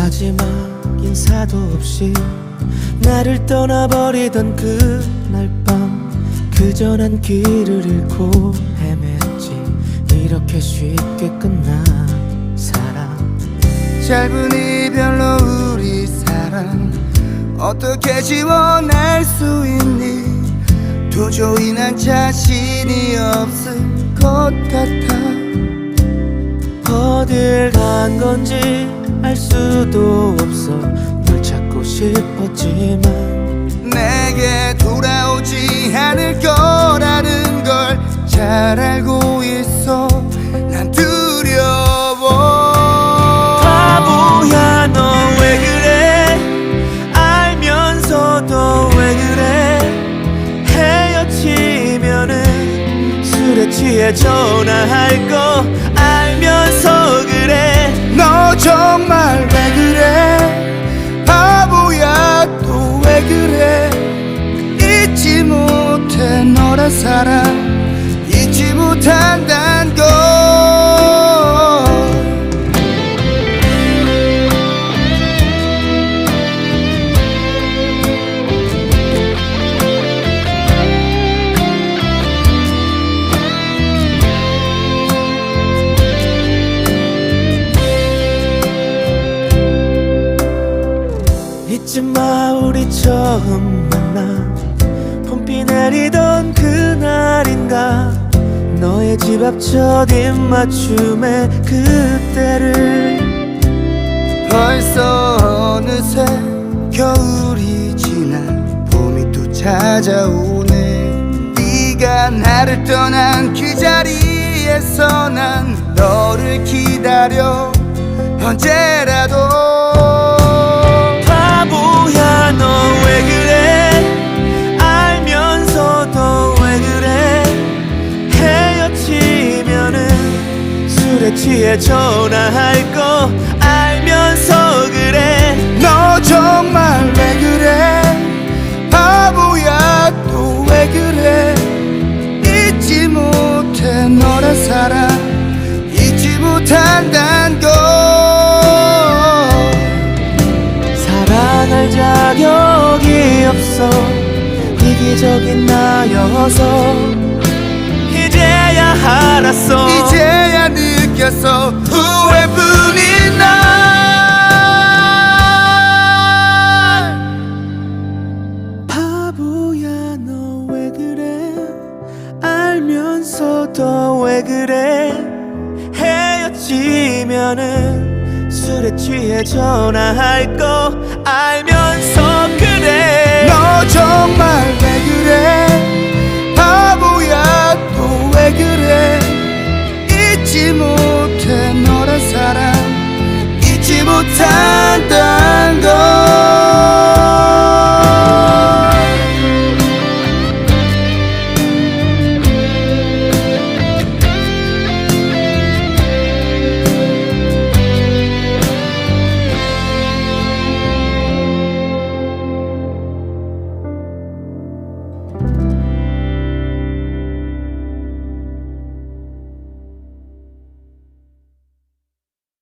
마지막 인사도 없이 나를 떠나버리던 그날 밤. 그저 난 길을 잃고 헤맸지. 이렇게 쉽게 끝난 사랑 짧은 이별로 우리 사랑 어떻게 지워낼 수 있니? 도저히 난 자신이 없을 것 같아 어딜 간 건지 알 수도 없어. 널 찾고 싶었지만 내게 돌아오지 않을 거라는 걸 잘 알고 술에 취해 전화할 거 알면서 그래. 너 정말 왜 그래? 바보야 또 왜 그래? 잊지 못해 너란 사람 잊지 못한단 잊지 마 우리 처음 만나. 봄비 내리던 그날인가. 너의 집 앞 첫 입맞춤에 그때를 벌써 어느새 겨울이 지나 봄이 또 찾아오네. 네가 나를 떠난 그 자리에서 난 너를 기다려. 언제 취해 전화할 거 알면서 그래. 너 정말 왜 그래? 바보야 또 왜 그래? 잊지 못해 너란 사람 잊지 못한단 걸 사랑할 자격이 없어. 이기적인 나여서 이제야 알았어. 이제야 느꼈어. 후회뿐인 날 바보야 너 왜 그래? 알면서도 왜 그래? 헤어지면은 술에 취해 전화할 거 알면서 그래. 너 정말 왜 그래 알지 못한다는 걸.